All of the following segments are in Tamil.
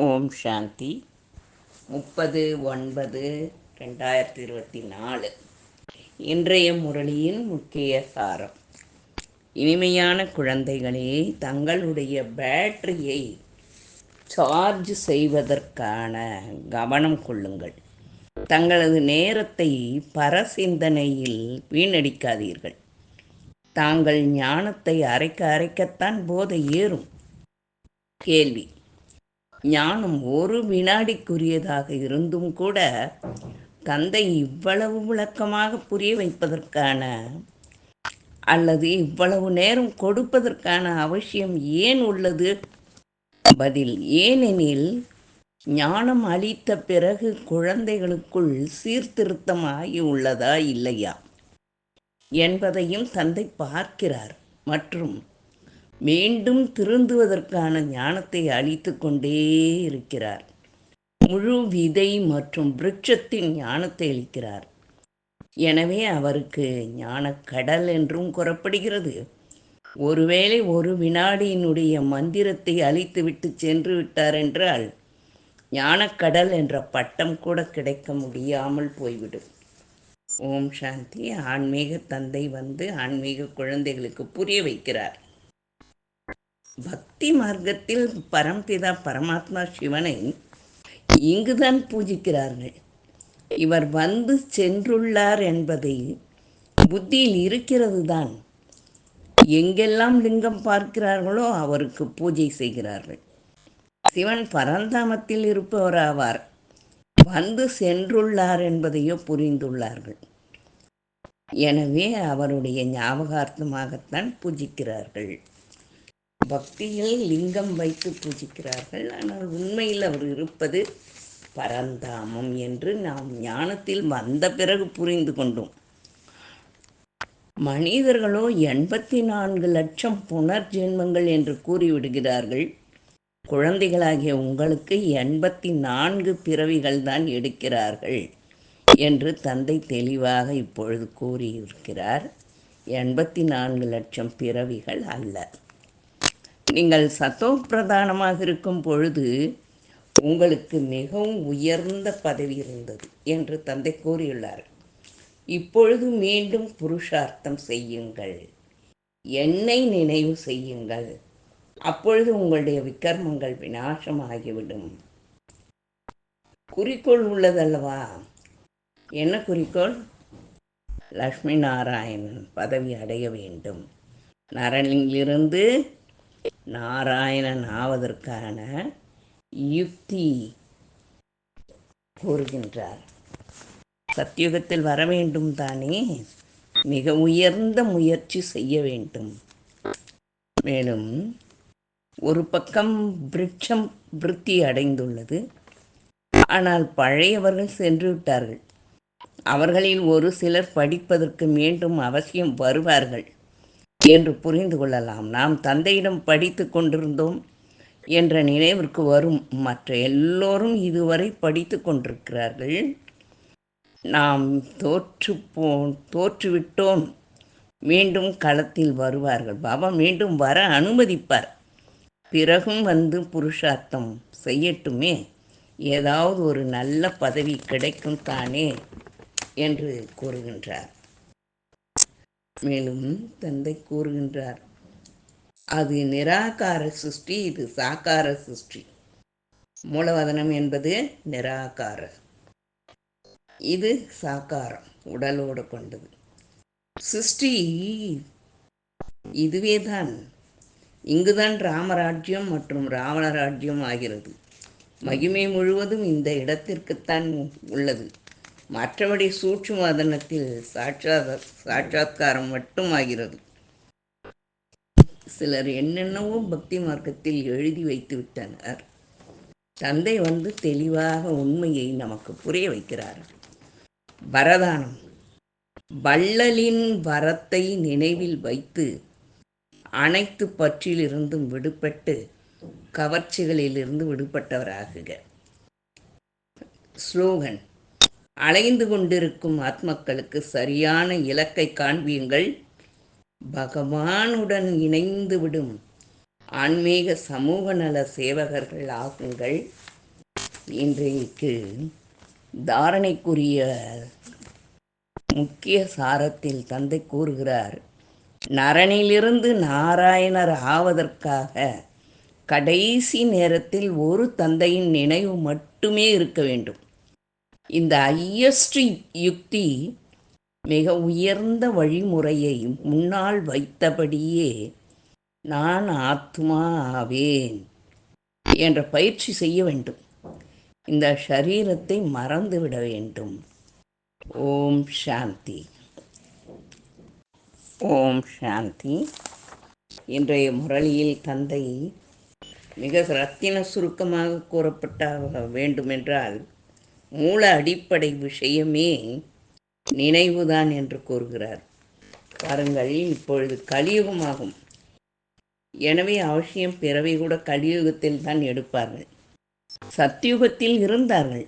ஓம் சாந்தி. முப்பது ஒன்பது ரெண்டாயிரத்தி இருபத்தி நாலு. இன்றைய முரளியின் முக்கிய சாரம். இனிமையான குழந்தைகளே தங்களுடைய பேட்டரியை சார்ஜ் செய்வதற்கான கவனம் கொள்ளுங்கள். தங்களது நேரத்தை பரசிந்தனையில் வீணடிக்காதீர்கள். தாங்கள் ஞானத்தை அரைக்க அரைக்கத்தான் போதை ஏறும். கேள்வி. ஞானம் ஒரு வினாடிக்குரியதாக இருந்தும் கூட தந்தை இவ்வளவு விளக்கமாக புரிய வைப்பதற்கான அல்லது இவ்வளவு நேரம் கொடுப்பதற்கான அவசியம் ஏன் உள்ளது? பதில் ஏனெனில் ஞானம் அளித்த பிறகு குழந்தைகளுக்குள் சீர்திருத்தம் ஆகி உள்ளதா இல்லையா? என்பதையும் தந்தை பார்க்கிறார். மற்றும் மீண்டும் திருந்துவதற்கான ஞானத்தை அளித்து கொண்டே இருக்கிறார். முழு விதை மற்றும் விருட்சத்தின் ஞானத்தை அளிக்கிறார். எனவே அவருக்கு ஞானக்கடல் என்றும் கூறப்படுகிறது. ஒருவேளை ஒரு வினாடியினுடைய மந்திரத்தை அழித்துவிட்டு சென்று விட்டார் என்றால் ஞானக்கடல் என்ற பட்டம் கூட கிடைக்க முடியாமல் போய்விடும். ஓம் சாந்தி. ஆன்மீக தந்தை வந்து ஆன்மீக குழந்தைகளுக்கு புரிய வைக்கிறார். பக்தி மார்க்கத்தில் பரம்பிதா பரமாத்மா சிவனை இங்குதான் பூஜிக்கிறார்கள். இவர் வந்து சென்றுள்ளார் என்பதை புத்தியில் இருக்கிறது தான் எங்கெல்லாம் லிங்கம் பார்க்கிறார்களோ அவருக்கு பூஜை செய்கிறார்கள். சிவன் பரந்தாமத்தில் இருப்பவர் ஆவார் வந்து சென்றுள்ளார் என்பதையோ புரிந்துள்ளார்கள். எனவே அவருடைய ஞாபகார்த்தமாகத்தான் பூஜிக்கிறார்கள். பக்தியில் லிங்கம் வைத்து பூஜிக்கிறார்கள். ஆனால் உண்மையில் அவர் இருப்பது பரந்தாமம் என்று நாம் ஞானத்தில் வந்த பிறகு புரிந்து கொண்டோம். மனிதர்களோ எண்பத்தி நான்கு லட்சம் புனர்ஜென்மங்கள் என்று கூறிவிடுகிறார்கள். குழந்தைகளாகிய உங்களுக்கு எண்பத்தி நான்கு பிறவிகள் தான் எடுக்கிறார்கள் என்று தந்தை தெளிவாக இப்பொழுது கூறியிருக்கிறார். எண்பத்தி நான்கு லட்சம் பிறவிகள் அல்ல. நீங்கள் சத்தோ பிரதானமாக இருக்கும் பொழுது உங்களுக்கு மிகவும் உயர்ந்த பதவி இருந்தது என்று தந்தை கூறியுள்ளார். இப்பொழுது மீண்டும் புருஷார்த்தம் செய்யுங்கள். என்னை நினைவு செய்யுங்கள். அப்பொழுது உங்களுடைய விக்கர்மங்கள் விநாசமாகிவிடும். குறிக்கோள் உள்ளதல்லவா? என்ன குறிக்கோள்? லக்ஷ்மி நாராயணன் பதவி அடைய வேண்டும். நரனிலிருந்து நாராயணன் ஆவதற்கான யுக்தி கூறுகின்றார். சத்தியுகத்தில் வர வேண்டும் தானே மிக உயர்ந்த முயற்சி செய்ய வேண்டும். மேலும் ஒரு பக்கம் விருட்சம் விருத்தி அடைந்துள்ளது. ஆனால் பழையவர்கள் சென்று விட்டார்கள். அவர்களில் ஒரு சிலர் படிப்பதற்கு மீண்டும் அவசியம் வருவார்கள். என்று புரிந்து கொள்ளலாம். நாம் தந்தையிடம் படித்து கொண்டிருந்தோம் என்ற நினைவிற்கு வரும் மற்ற எல்லோரும் இதுவரை படித்து கொண்டிருக்கிறார்கள். நாம் தோற்று போ தோற்றுவிட்டோம் மீண்டும் களத்தில் வருவார்கள். பாபா மீண்டும் வர அனுமதிப்பார். பிறகும் வந்து புருஷார்த்தம் செய்யட்டுமே. ஏதாவது ஒரு நல்ல பதவி கிடைக்கும் தானே என்று கூறுகின்றார். மேலும் தந்தை கூறுகின்றார் அது நிராகார சிருஷ்டி இது சாக்கார சிருஷ்டி. மூலவதனம் என்பது நிராகார. இது சாக்காரம் உடலோடு கொண்டது. சிருஷ்டி இதுவே தான். இங்குதான் ராமராஜ்யம் மற்றும் ராவணராஜ்யம் ஆகிறது. மகிமை முழுவதும் இந்த இடத்திற்குத்தான் உள்ளது. மற்றபடி சூட்சுமதனத்தில் சாட்சாத் சாட்சாத்காரம் மட்டும் ஆகிறது சிலர் என்னென்னவோ பக்தி மார்க்கத்தில் எழுதி வைத்து விட்டனர். தந்தை வந்து தெளிவாக உண்மையை நமக்கு புரிய வைக்கிறார். வரதானம். வள்ளலின் வரத்தை நினைவில் வைத்து அனைத்து பற்றிலிருந்தும் விடுபட்டு கவர்ச்சிகளிலிருந்து விடுபட்டவராகுக. ஸ்லோகன். அலைந்து கொண்டிருக்கும் ஆத்மக்களுக்கு சரியான இலக்கை காண்பியுங்கள் பகவானுடன் இணைந்துவிடும் ஆன்மீக சமூக நல சேவகர்கள் ஆகுங்கள். இன்றைக்கு தாரணைக்குரிய முக்கிய சாரத்தில் தந்தை கூறுகிறார் நரனிலிருந்து நாராயணர் ஆவதற்காக கடைசி நேரத்தில் ஒரு தந்தையின் நினைவு மட்டுமே இருக்க வேண்டும். இந்த ஹையஸ்ட் யுக்தி மிக உயர்ந்த வழிமுறையை முன்னால் வைத்தபடியே நான் ஆத்மா ஆவேன் என்ற பயிற்சி செய்ய வேண்டும். இந்த சரீரத்தை மறந்துவிட வேண்டும். ஓம் சாந்தி. ஓம் சாந்தி. இன்றைய முரளியில் தந்தை மிக ரத்தின சுருக்கமாக கூறப்பட்ட வேண்டுமென்றால் மூல அடிப்படை விஷயமே நினைவுதான் என்று கூறுகிறார். பாருங்கள் இப்பொழுது கலியுகமாகும். எனவே அவசியம் பிறவை கூட கலியுகத்தில் தான் எடுப்பார்கள். சத்தியுகத்தில் இருந்தார்கள்.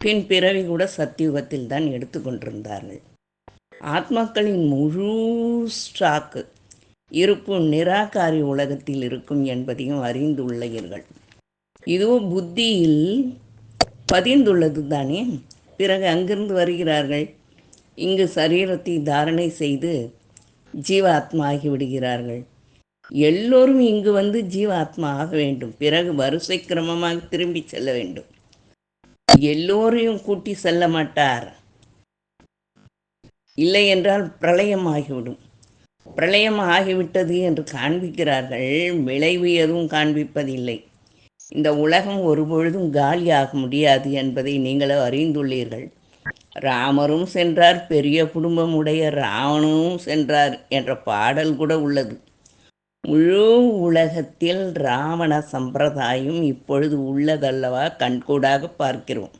பின் பிறவி கூட சத்தியுகத்தில் தான் எடுத்துக்கொண்டிருந்தார்கள் ஆத்மாக்களின் முழு ஸ்டாக்கு இருப்பு நிராகாரி உலகத்தில் இருக்கும் என்பதையும் அறிந்துள்ளீர்கள். இதுவும் புத்தியில் பதிந்துள்ளது தானே பிறகு அங்கிருந்து வருகிறார்கள். இங்கு சரீரத்தை தாரணை செய்து ஜீவாத்மா ஆகிவிடுகிறார்கள் எல்லோரும் இங்கு வந்து ஜீவாத்மா ஆக வேண்டும். பிறகு வரிசை கிரமமாக திரும்பி செல்ல வேண்டும். எல்லோரையும் கூட்டி செல்ல மாட்டார். இல்லை என்றால் பிரளயம் ஆகிவிடும் பிரளயம் ஆகிவிட்டது என்று காண்பிக்கிறார்கள். விளைவு எதுவும் காண்பிப்பதில்லை. இந்த உலகம் ஒருபொழுதும் காலியாக முடியாது என்பதை நீங்களே அறிந்துள்ளீர்கள். ராமரும் சென்றார் பெரிய குடும்பம் உடைய ராவணனும் சென்றார் என்ற பாடல் கூட உள்ளது. முழு உலகத்தில் ராவண சம்பிரதாயம் இப்பொழுது உள்ளதல்லவா? கண்கூடாக பார்க்கிறோம்.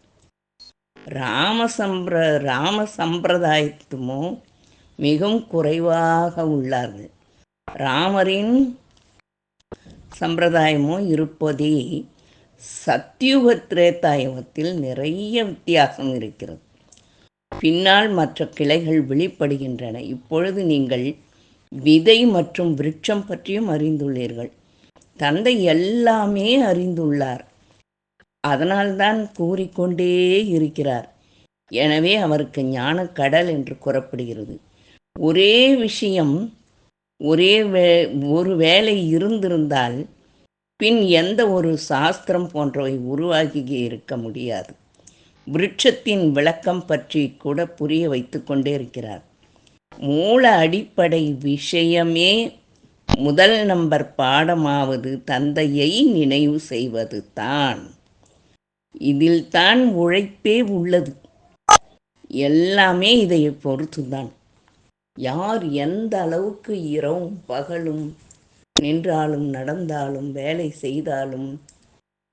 ராம சம்பிர ராம சம்பிரதாயத்துமோ மிகவும் குறைவாக உள்ளார்கள். ராமரின் சம்பிரதாயமோ இருப்பதே சத்தியுக திரேதாயுகத்தில் நிறைய வித்தியாசம் இருக்கிறது. பின்னால் மற்ற கிளைகள் வெளிப்படுகின்றன. இப்பொழுது நீங்கள் விதை மற்றும் விருட்சம் பற்றியும் அறிந்துள்ளீர்கள். தந்தை எல்லாமே அறிந்துள்ளார். அதனால்தான் கூறிக்கொண்டே இருக்கிறார். எனவே அவருக்கு ஞான கடல் என்று கூறப்படுகிறது. ஒரே விஷயம் ஒரே வே ஒரு வேலை இருந்திருந்தால் பின் எந்த ஒரு சாஸ்திரம் போன்றவை உருவாகி இருக்க முடியாது. விருட்சத்தின் விளக்கம் பற்றி கூட புரிய வைத்து கொண்டே இருக்கிறார். மூல அடிப்படை விஷயமே முதல் நம்பர் பாடமாவது தந்தையை நினைவு செய்வது தான். இதில் தான் உழைப்பே உள்ளது. எல்லாமே இதை பொறுத்துதான். யார் எந்த அளவுக்கு இரவும் பகலும் நின்றாலும் நடந்தாலும் வேலை செய்தாலும்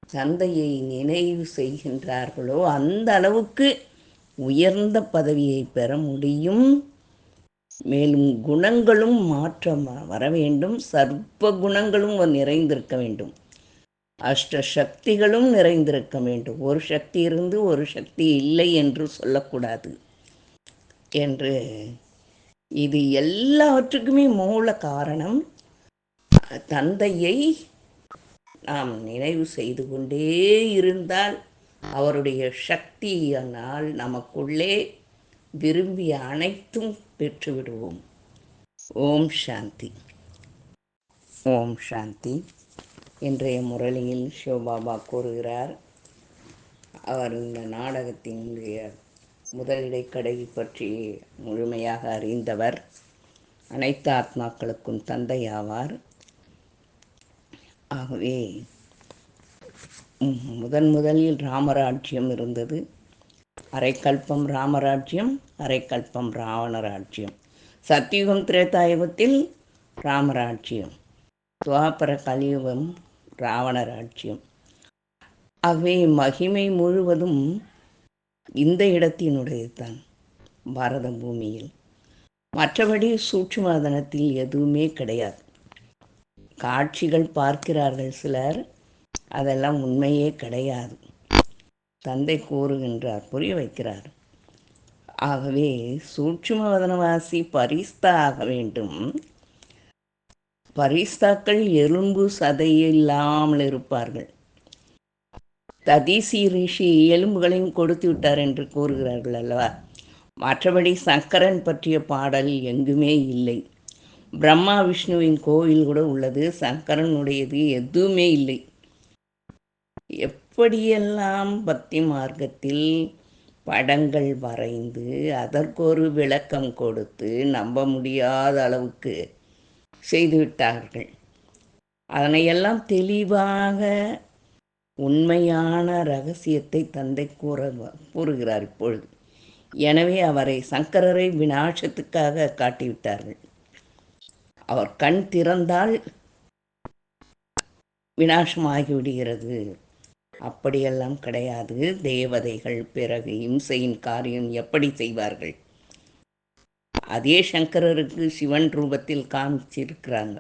தந்தையை நினைவு செய்கின்றார்களோ அந்த அளவுக்கு உயர்ந்த பதவியை பெற முடியும். மேலும் குணங்களும் மாற்றம் வர வேண்டும். சர்ப்ப குணங்களும் நிறைந்திருக்க வேண்டும். அஷ்ட சக்திகளும் நிறைந்திருக்க வேண்டும். ஒரு சக்தி இருந்து ஒரு சக்தி இல்லை என்று சொல்லக்கூடாது. என்று இது எல்லாவற்றுக்குமே மூல காரணம் தந்தையை நாம் நினைவு செய்து கொண்டே இருந்தால் அவருடைய சக்தியினால் நமக்குள்ளே விரும்பிய அனைத்தும் பெற்றுவிடுவோம். ஓம் சாந்தி. ஓம் சாந்தி. இன்றைய முரளியில் சிவபாபா கூறுகிறார் அவர் இந்த நாடகத்தினுடைய முதலிடைக்கடை பற்றி முழுமையாக அறிந்தவர் அனைத்து ஆத்மாக்களுக்கும் தந்தையாவார். ஆகவே முதன் முதலில் ராமராஜ்யம் இருந்தது. அரைக்கல்பம் ராமராஜ்யம் அரைக்கல்பம் ராவணராஜ்யம். சத்தியுகம் திரேதாயுகத்தில் ராமராஜ்யம். துவாபர கலியுகம் ராவணராஜ்யம். ஆகவே மகிமை முழுவதும் இந்த இடத்தினுடையது தான் பாரத பூமியில். மற்றபடி சூட்சுமதனத்தில் எதுவுமே கிடையாது. காட்சிகள் பார்க்கிறார்கள் சிலர் அதெல்லாம் உண்மையே கிடையாது. தந்தை கூறுகின்றார் புரிய வைக்கிறார். ஆகவே சூட்சுமவதனவாசி பரிஸ்தா ஆக வேண்டும். பரிஸ்தாக்கள் எலும்பு சதையில்லாமல் இருப்பார்கள். ததீசி ரிஷி எலும்புகளையும் கொடுத்து விட்டார் என்று கூறுகிறார்கள் அல்லவா? மற்றபடி சங்கரன் பற்றிய பாடல் எங்குமே இல்லை. பிரம்மா விஷ்ணுவின் கோவில் கூட உள்ளது சங்கரனுடையது எதுவுமே இல்லை. எப்படியெல்லாம் பக்தி மார்க்கத்தில் படங்கள் வரைந்து அதற்கொரு விளக்கம் கொடுத்து நம்ப முடியாத அளவுக்கு செய்துவிட்டார்கள் அதனையெல்லாம் தெளிவாக உண்மையான ரகசியத்தை தந்தை கூற கூறுகிறார் இப்பொழுது. எனவே அவரை சங்கரரை விநாசத்துக்காக காட்டிவிட்டார்கள். அவர் கண் திறந்தால் விநாசமாகிவிடுகிறது. அப்படியெல்லாம் கிடையாது. தேவதைகள் பிறகு இம்சையின் காரியம் எப்படி செய்வார்கள்? அதே சங்கரருக்கு சிவன் ரூபத்தில் காமிச்சிருக்கிறாங்க.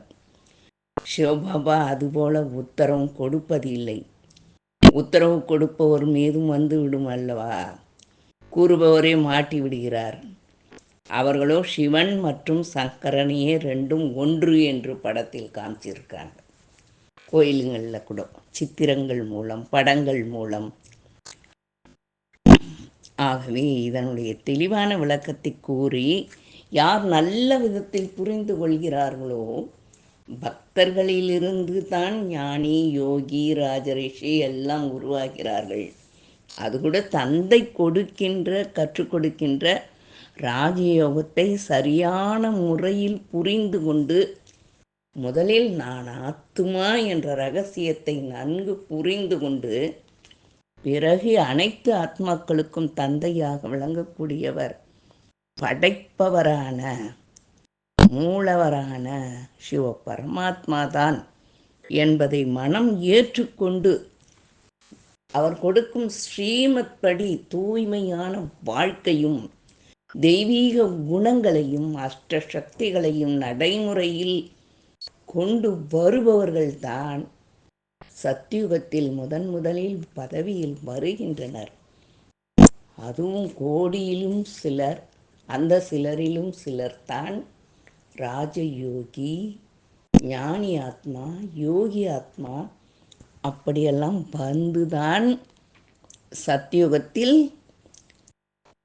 சிவபாபா அதுபோல உத்தரவு கொடுப்பதில்லை. உத்தரவு கொடுப்பவர் மீதும் வந்து விடும் அல்லவா? கூறுபவரே மாட்டி விடுகிறார். அவர்களோ சிவன் மற்றும் சங்கரனையே ரெண்டும் ஒன்று என்று படத்தில் காமிச்சிருக்காங்க. கோயிலுங்களில் கூட. சித்திரங்கள் மூலம் படங்கள் மூலம். ஆகவே இதனுடைய தெளிவான விளக்கத்தை கூறி யார் நல்ல விதத்தில் புரிந்து கொள்கிறார்களோ பக்தர்களிலிருந்து தான் ஞானி யோகி ராஜரிஷி எல்லாம் உருவாகிறார்கள். அது கூட தந்தை கொடுக்கின்ற கற்றுக் கொடுக்கின்ற ராஜயோகத்தை சரியான முறையில் புரிந்து கொண்டு முதலில் நான் ஆத்துமா என்ற ரகசியத்தை நன்கு புரிந்து கொண்டு பிறகு அனைத்து ஆத்மாக்களுக்கும் தந்தையாக விளங்கக்கூடியவர் படைப்பவரான மூலவரான சிவ பரமாத்மா தான் என்பதை மனம் ஏற்றுக்கொண்டு அவர் கொடுக்கும் ஸ்ரீமத் படி தூய்மையான வாழ்க்கையும் தெய்வீக குணங்களையும் அஷ்ட சக்திகளையும் நடைமுறையில் கொண்டு வருபவர்கள்தான் சத்தியுகத்தில் முதன் முதலில் பதவியில் வருகின்றனர். அதுவும் கோடியிலும் சிலர் அந்த சிலரிலும் சிலர் தான் ராஜயோகி ஞானி ஆத்மா யோகி ஆத்மா அப்படியெல்லாம் வந்துதான் சத்தியுகத்தில்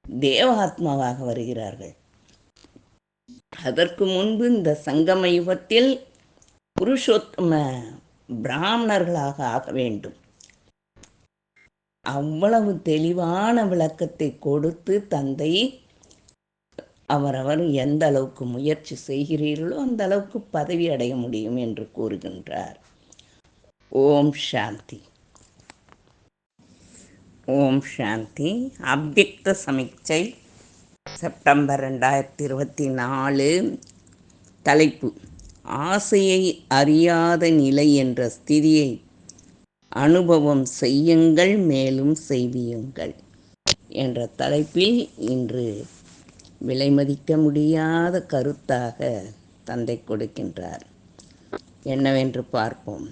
தேவாத்மாவாக வருகிறார்கள். அதற்கு முன்பு இந்த சங்கம யுகத்தில் புருஷோத்தம பிராமணர்களாக ஆக வேண்டும். அவ்வளவு தெளிவான விளக்கத்தை கொடுத்து தந்தை அவரவர் எந்த அளவுக்கு முயற்சி செய்கிறீர்களோ அந்த அளவுக்கு பதவி அடைய முடியும் என்று கூறுகின்றார். ஓம் சாந்தி. ஓம் சாந்தி. அவ்யக்த சமீட்சை செப்டம்பர் ரெண்டாயிரத்தி இருபத்தி நாலு. தலைப்பு. ஆசையை அறியாத நிலை என்ற ஸ்திதியை அனுபவம் செய்யுங்கள் மேலும் செய்வியுங்கள் என்ற தலைப்பில் இன்று விலை மதிக்க முடியாத கருத்தாக தந்தை கொடுக்கின்றார். என்னவென்று பார்ப்போம்.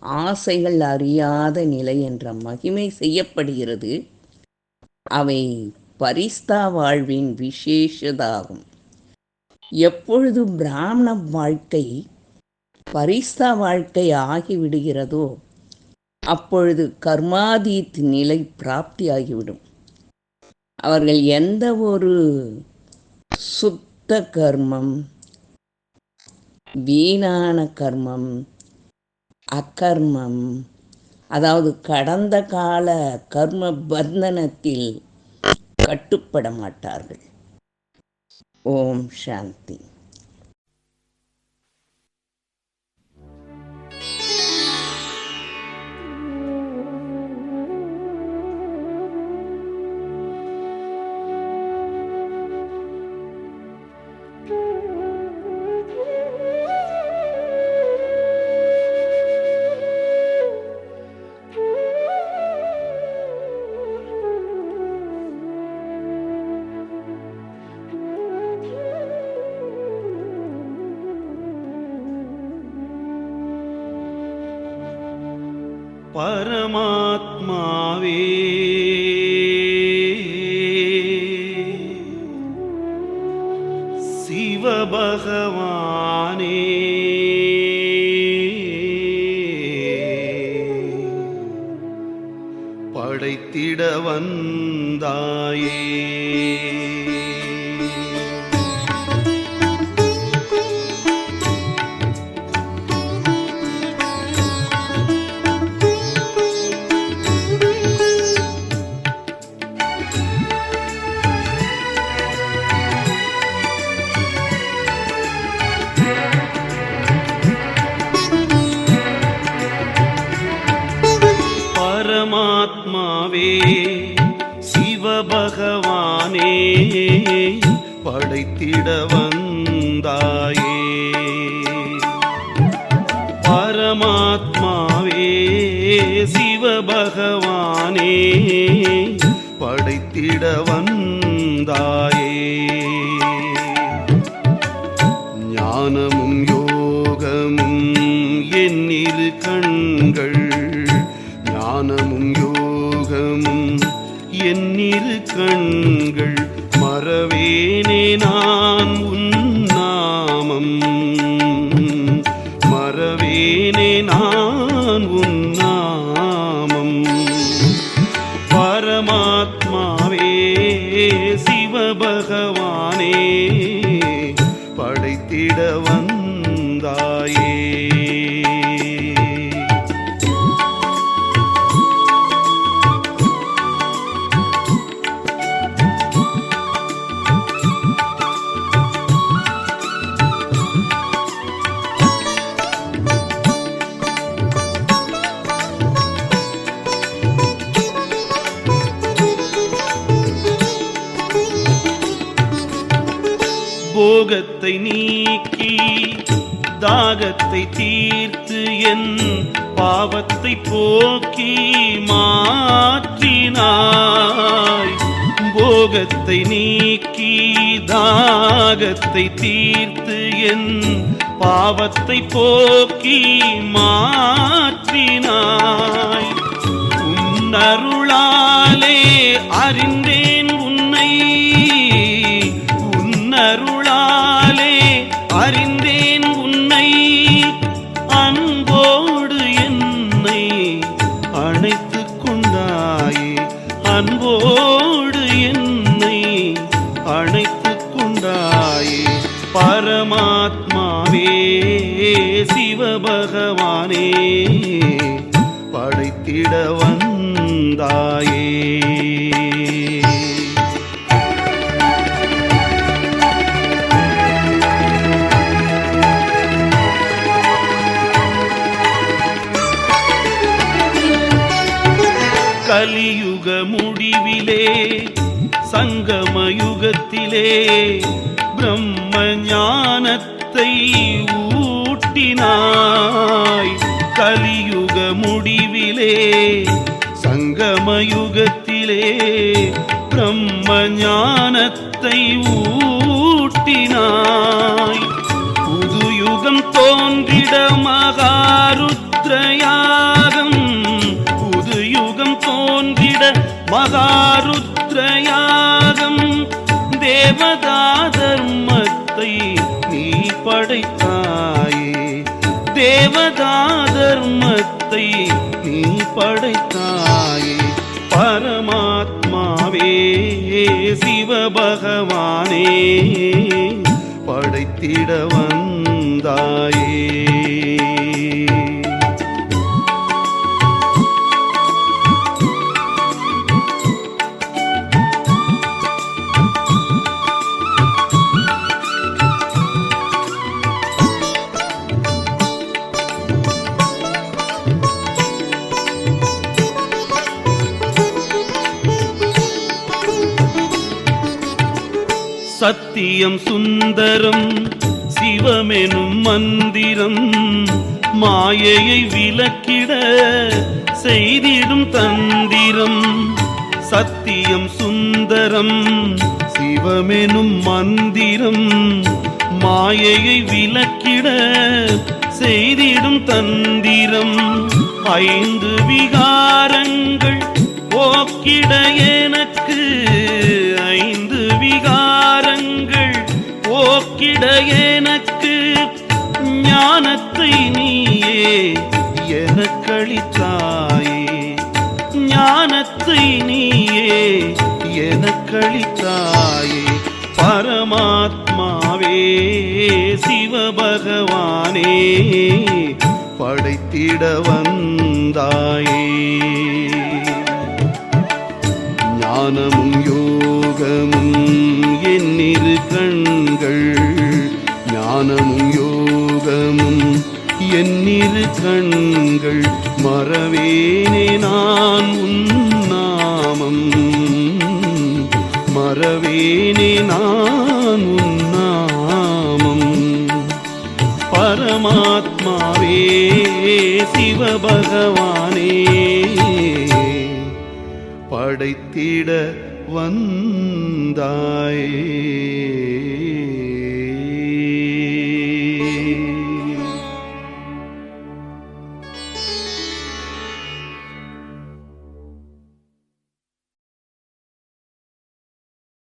ஆசைகள் அறியாத நிலை என்ற மகிமை செய்யப்படுகிறது. அவை பரிஸ்தா வாழ்வின் விசேஷதாகும். எப்பொழுது பிராமண வாழ்க்கை பரிஸ்தா வாழ்க்கை ஆகிவிடுகிறதோ அப்பொழுது கர்மாதீத் நிலை பிராப்தியாகிவிடும். அவர்கள் எந்த ஒரு சுத்த கர்மம் வீணான கர்மம் அக்கர்மம் அதாவது கடந்த கால கர்ம பந்தனத்தில் கட்டுப்பட மாட்டார்கள். ஓம் சாந்தி. வந்தாயே வந்தாயே. ஞானமும் யோகமும் என்னிரு கண்கள். ஞானமும் யோகமும் என்னிரு கண்கள். மறவேனே தீர்த்து என் பாவத்தை போக்கி மாற்றினாய். போகத்தை நீக்கி தாகத்தை தீர்த்து என் பாவத்தை போக்கி மாற்றினாய். உன்னருளாலே அறிந்தேன் உன் கலியுக முடிவிலே சங்கமயுகத்திலே பிரம்ம ஞானத்தை ஊட்டினாய். கலியுக முடிவிலே சங்கமயுகத்திலே பிரம்ம ஞான பகவானே படைத்திட வந்தாயே. சத்தியம் சுந்தரம் சிவமெனும் மந்திரம் மாயையை விலக்கிட செய்திடும் தந்திரம். சத்தியம் சுந்தரம் சிவமெனும் மந்திரம் மாயையை விலக்கிட செய்திடும் தந்திரம். ஐந்து விகாரங்கள் போக்கிடையே விட எனக்கு ஞானத்தை நீயே எனக்களித்தாயே. ஞானத்தை நீயே எனக்களித்தாயே. பரமாத்மாவே சிவபகவானே படைத்திட வந்தாயே. ஞானமும் யோகமும் என்னிரு கண்கள் ஞானமும் யோகமும் என்னிரு கண்கள் மறவேனே நான் உன்னாமம் மறவேனே நான் உன்னாமம் பரமாத்மாவே சிவபகவானே. படைத்திட வந்தாயே.